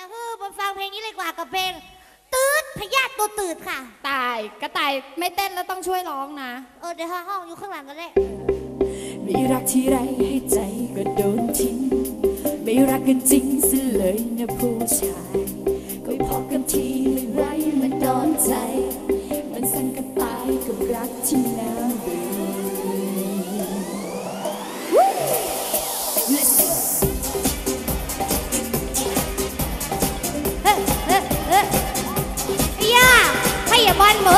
ดี๋ยวผมฟังเพลงนี้เลยกว่ากับเพลงตืดพยาธิตัวตืดค่ะ ตายกระต่ายไม่เต้นแล้วต้องช่วยร้องนะ เออเดี๋ยวห้องอยู่ข้างหลังก็ได้ ไมีรักที่ไรให้ใจก็โดนทิ้ง ไม่รักกันจริงซะเลยนะผู้ชาย ก็พอกันทีไรมันโดนใจ anh mới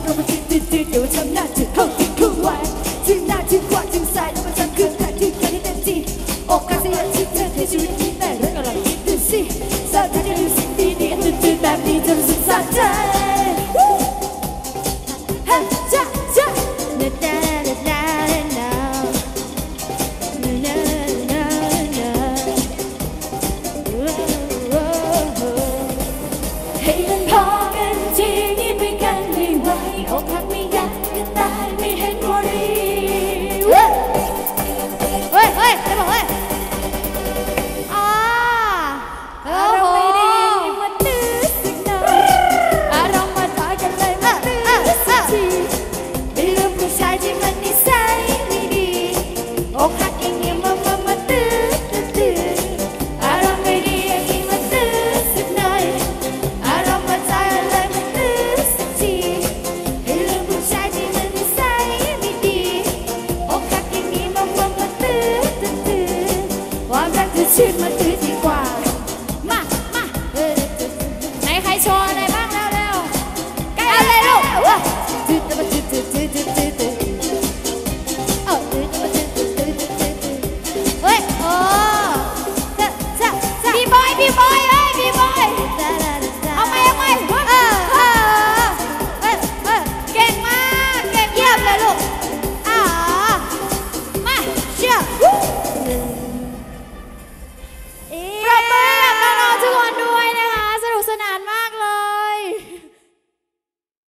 เพราะมันจึ๊ดจึ๊ดจึ๊ดเดี๋ยวทำหน้าจึ๊ดเข้าติดคู่ไว้จึ๊ดหน้าจึ๊ดขวาจึ๊ดซ้ายแล้วมันทำขึ้นแต่จึ๊ดกันให้เต็มที่อกกาสยามชิดเธอในชีวิตนี้แต่เรื่องอะไรคิดดูสิสร้างทันทีดูสิ่งดีดีอันตื่นตื่นแบบนี้เธอรู้สึกสะใจ shoot my